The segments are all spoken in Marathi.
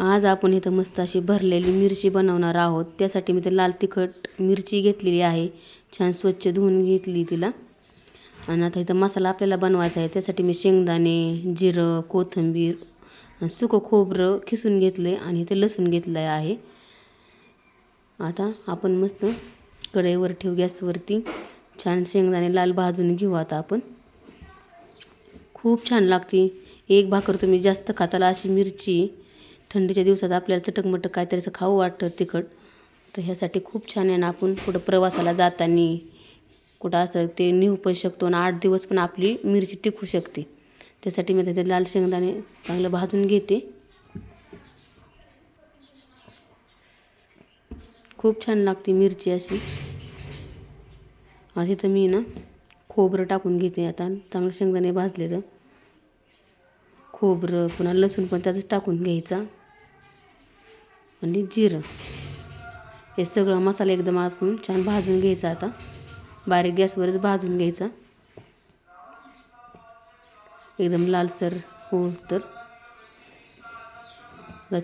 आज आपण इथं मस्त अशी भरलेली मिरची बनवणार आहोत. त्यासाठी मी ते लाल तिखट मिरची घेतलेली आहे. छान स्वच्छ धुवून घेतली तिला. आणि आता इथं मसाला आपल्याला बनवायचा आहे. त्यासाठी मी शेंगदाणे जिरं कोथिंबीर सुकं खोबरं खिसून घेतलं आहे आणि इथे लसूण घेतलं आहे. आता आपण मस्त कढईवर ठेवू गॅसवरती. छान शेंगदाणे लाल भाजून घेऊ आता आपण. खूप छान लागते. एक भाकर तुम्ही जास्त खाताला अशी मिरची. थंडीच्या दिवसात आपल्याला चटकमटक काहीतरी असं खाऊ वाटतं तिखट. तर ह्यासाठी खूप छान आहे ना आपण कुठं प्रवासाला जाताना कुठं असं ते नेऊ पण शकतो आणि आठ दिवस पण आपली मिरची टिकू शकते. त्यासाठी मी त्याचे लाल शेंगदाणे चांगलं भाजून घेते. खूप छान लागते मिरची अशी. आधी तर मी ना खोबरं टाकून घेते आता चांगलं शेंगदाणे भाजले तर खोबरं पुन्हा लसूण पण त्यातच टाकून घ्यायचा. आणि जिरं. हे सगळं मसाला एकदम आपण छान भाजून घ्यायचा आता. बारीक गॅसवरच भाजून घ्यायचा. एकदम लालसर हो तर.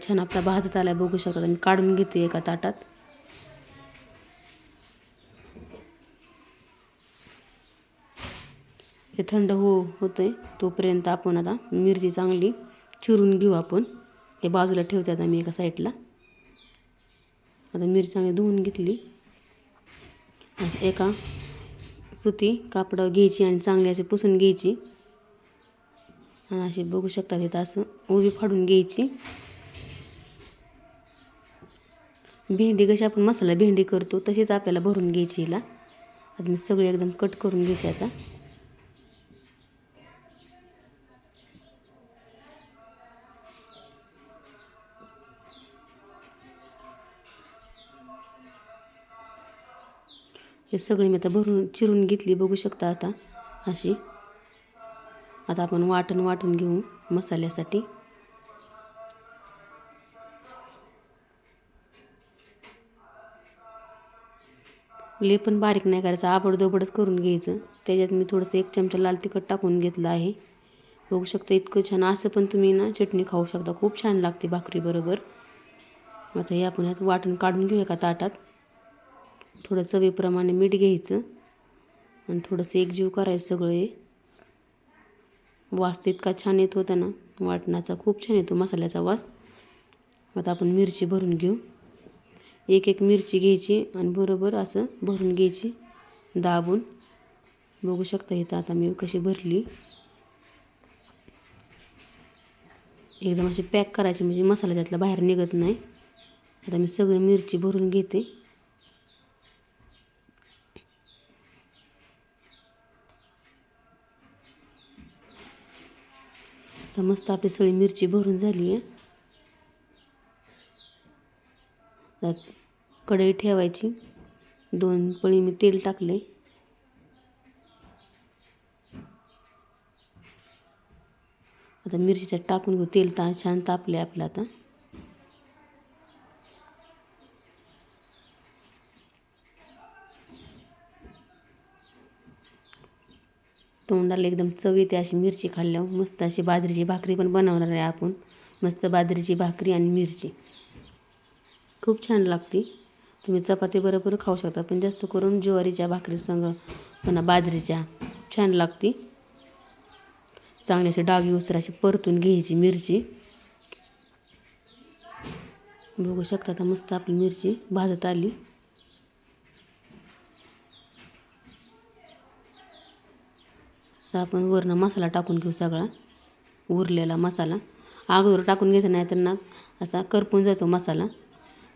छान आपला भाजत आला बघू शकता. मी काढून घेते एका ताटात. ते थंड हो होतं आहे तोपर्यंत आपण आता मिरची चांगली चिरून घेऊ आपण. हे बाजूला ठेवते आता मी एका साईडला. आता मिरची चांगली धुवून घेतली. आता एका सुती कापडावर घ्यायची आणि चांगली अशी पुसून घ्यायची. आणि अशी बघू शकता तिथं असं उभी फाडून घ्यायची. भेंडी कशी आपण मसाला भेंडी करतो तशीच आपल्याला भरून घ्यायची हिला. आता मी सगळी एकदम कट करून घेते आता. हे सगळी मी आता भरून चिरून घेतली बघू शकता आता. अशी. आता आपण वाटण वाटून घेऊ मसाल्यासाठी. ले पण बारीक नाही करायचं आबडदोबडच करून घ्यायचं. त्याच्यात मी थोडंसं एक चमचा लाल तिखट टाकून घेतलं आहे. बघू शकता इतकं छान असं पण तुम्ही ना चटणी खाऊ शकता. खूप छान लागते भाकरीबरोबर आता हे आपण ह्यात वाटण काढून घेऊया का ताटात? थोडं चवीप्रमाणे मीठ घ्यायचं. आणि थोडंसं एकजीव करायचं सगळं. हे वास इतका छान येत होता ना वाटणाचा खूप छान येतो मसाल्याचा वास. आता आपण मिरची भरून घेऊ. एक एक मिरची घ्यायची आणि बरोबर असं भरून घ्यायची. दाबून. बघू शकता इथं आता मी कशी भरली. एकदम अशी पॅक करायची म्हणजे मसाला त्यातला बाहेर निघत नाही. आता मी सगळी मिरची भरून घेते. तर मस्त आपली सगळी मिरची भरून झाली आहे. कढई ठेवायची. दोन पळी मी तेल टाकले आता मिरची त्यात टाकून घेऊ. तेल ता छान तापले आपलं आता. तोंडाला एकदम चव येते अशी मिरची खाल्ल्यावर. मस्त अशी बाजरीची भाकरी पण बनवणार आहे आपण. मस्त बाजरीची भाकरी आणि मिरची. खूप छान लागते. तुम्ही चपाती बरोबर खाऊ शकता पण जास्त करून ज्वारीच्या भाकरी संग पुन्हा बाजरीच्या. खूप छान लागते. चांगली अशी डावी उसराशी परतून घ्यायची मिरची. बघू शकता आता मस्त आपली मिरची भाजत आली. तर आपण वरनं मसाला टाकून घेऊ सगळा उरलेला मसाला. अगोदर टाकून घ्यायचा नाही तर ना असा करपून जातो मसाला.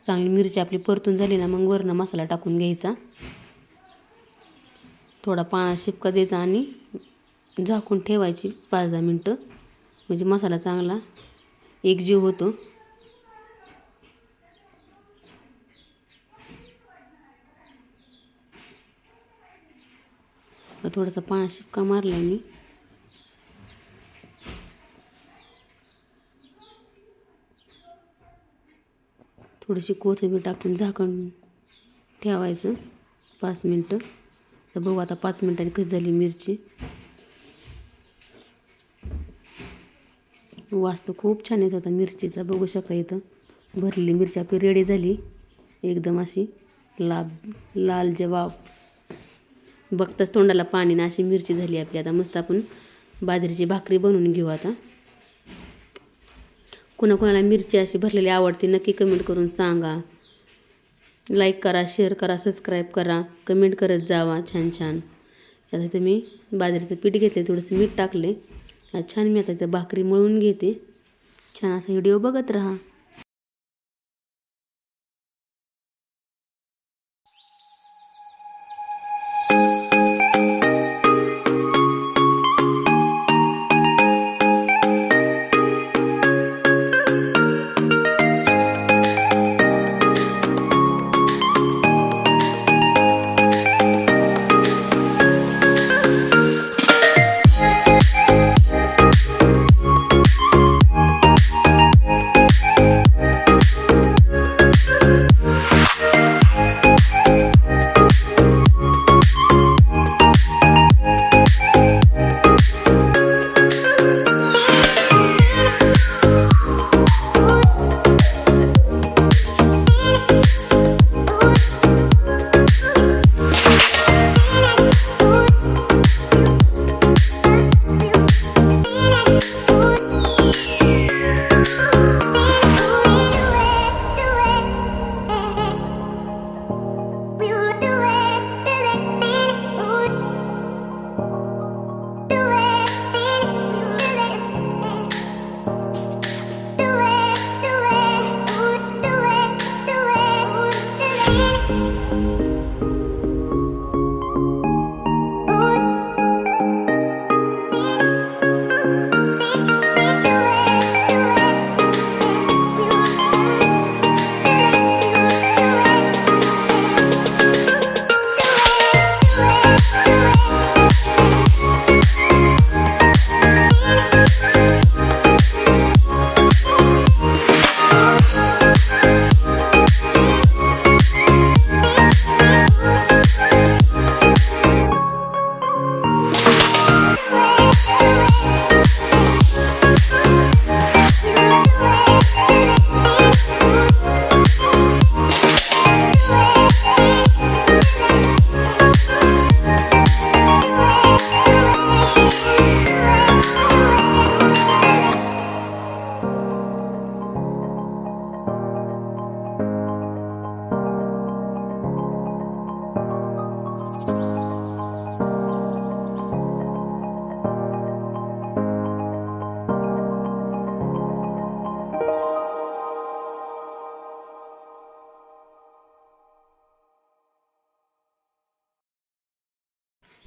चांगली मिरची आपली परतून झाली ना मग वरनं मसाला टाकून घ्यायचा. थोडा पाण्यात शिपका द्यायचा आणि झाकून ठेवायची पाच दहा मिनटं. म्हणजे मसाला चांगला एकजीव होतो. थोडासा पाण्या शिपका मारला मी. थोडीशी कोथिंबीर टाकून झाकण ठेवायचं पाच मिनटं. तर बघू आता पाच मिनटांनी कशी झाली मिरची. वास तर खूप छान येत होता मिरचीचा बघू शकता इथं. भरलेली मिरची आपली रेडी झाली. एकदम अशी लाल लाल जवाब बघताच तोंडाला पाणी ना अशी मिरची झाली आपली. आता मस्त आपण बाजरीची भाकरी बनवून घेऊ आता. कोणाकोणाला मिरची अशी भरलेली आवडते नक्की कमेंट करून सांगा. लाईक करा शेअर करा सबस्क्राईब करा. कमेंट करत जावा छान छान. आता इथं मी बाजरीचं पीठ घेतले थोडंसं मीठ टाकले छान मी आता इथं भाकरी मळून घेते. छान असा व्हिडिओ बघत राहा.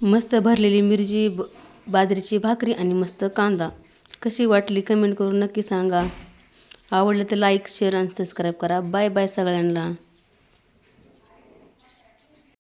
मस्त भरलेली मिरची ब बाजरीची भाकरी आणि मस्त कांदा. कशी वाटली कमेंट करून नक्की सांगा. आवडलं तर लाईक शेअर आणि सबस्क्राईब करा. बाय बाय सगळ्यांना.